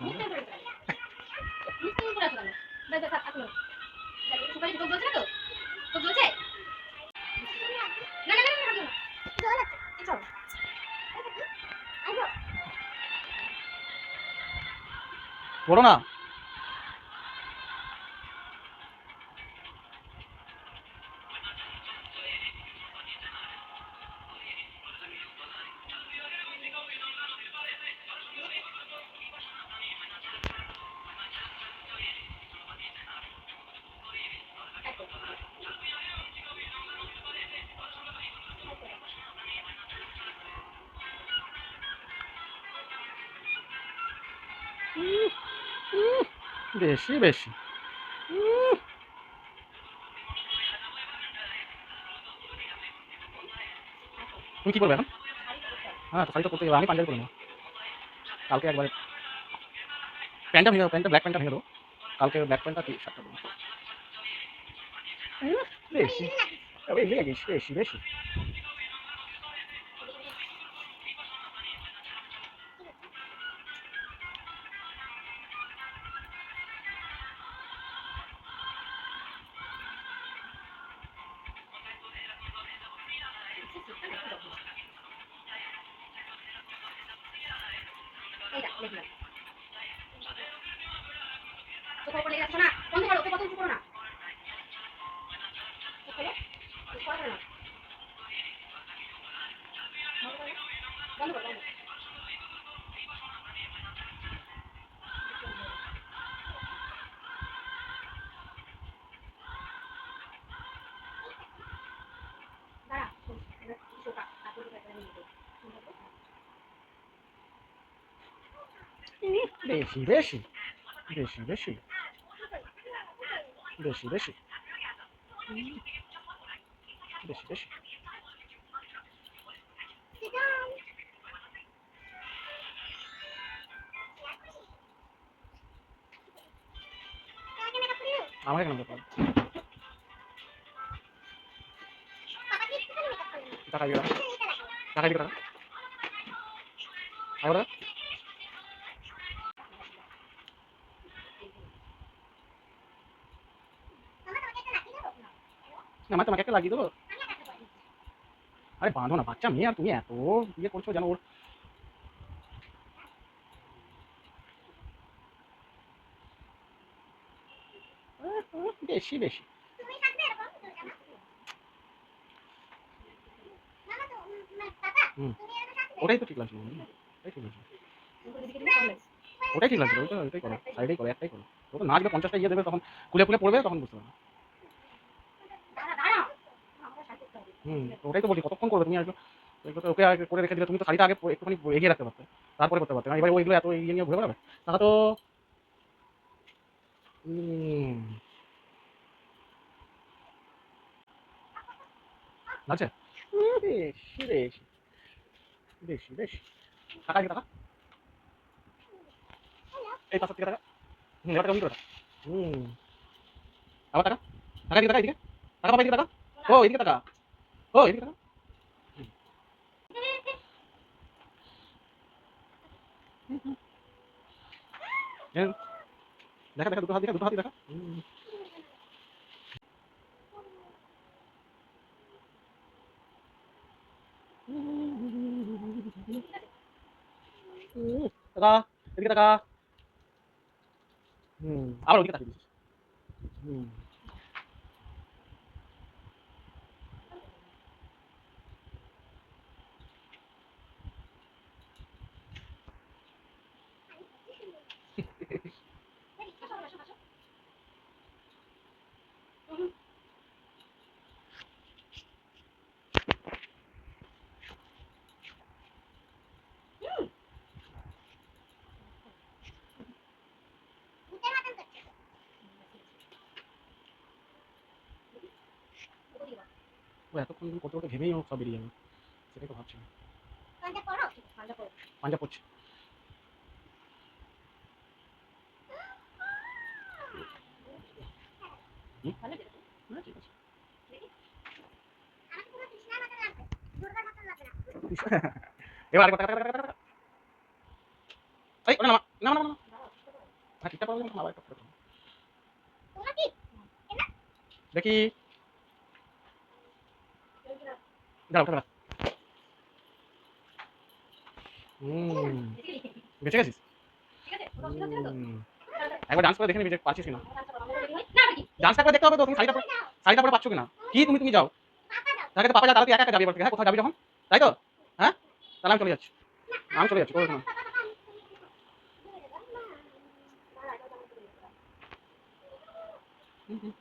বুঝতে পেরেছি বুঝতে পেরেছি দাদা আপনি দাদা সবাই ঢোক বলছে না তো বলো না Woo! বেশি বেশি। তুমি কি করবে এখন? হ্যাঁ তো শাড়িটা করতে আমি পাঞ্জাবি করে নেব। কালকে একবার প্যান্টটা ভেঙে দেবো, প্যান্টটা ব্ল্যাক প্যান্টটা ভেঙে দেবো। কালকে ব্ল্যাক প্যান্টটা টি শার্টটা দেবো বেশি বেশি। লেখলা তো না? বন্ধ করো ওকে কত করো না। বন্ধ বেশি বেশি বেশি বেশি বেশি বেশি বেশি বেশি আমাকে কেন ব্যাপার টাকা দিবে টাকা দিবে টাকা আবার মানে তোমাকে একটা লাগিয়ে দেবো? আরে বাঁধো না, বাচ্চা মেয়ে আর তুমি এত ইয়ে করছ যেন ওর বেশি বেশি। ওটাই তো ঠিক লাগছিল ওটাই ঠিক লাগছিল ওটাই ঠিক লাগছিল ওইটা ওইটাই করো, সাইডেই করো, একটাই করো। ও তো নাচবে, পঞ্চাশটা ইয়ে দেবে, তখন খুলে খুলে পড়বে, তখন বুঝতে পারবে। ওটাই তো বলি কতক্ষণ করবে তুমি আসবে? ওকে আগে করে রেখে দিলে তুমি তো শাড়িটা আগে একটুখানি এগিয়ে রাখতে পারতে তারপরে করতে পারতে। এবার ওইগুলো এত ইয়ে নিয়ে ঘুরে বেড়াবে। তাহলে তো। লাগছে উম, বেশি বেশি বেশি বেশি। টাকা টাকা? টাকা। হুম টাকা করে হুম। টাকা? টাকা টাকা এদিকে। টাকা টাকা? ও এদিকে টাকা। Oh, ini kan. Ya. Nah, kan dekat hati, dekat hati. Nah, kan? Hmm. ini jadi kita Hmm, apa lagi kita? Hmm. ও এতক্ষণ করতে করতে ঘেমেই হোক সব বেরিয়ে যাবে সেটাই তো ভাবছি। পাঞ্জাব পড়ছে। হ্যাঁ এবার এই না না না হ্যাঁ ঠিকঠাক আবার একটা দেখি। দাঁড়াও দাঁড়া হুম বেঁচে গেছিস। একবার ডান্স করে দেখে নিবি যে পারছিস কিনা। ডান্সটা করে দেখতে হবে তো তুমি শাড়িটা শাড়িটা পরে পাচ্ছ কিনা? কি তুমি তুমি যাও। তাকে তো পাপা যা তাহলে তুই একা একা যাবি হ্যাঁ কোথাও যাবি যখন? তাই তো? হ্যাঁ? তাহলে আমি চলে যাচ্ছি। আমি চলে যাচ্ছি হুম, হুম।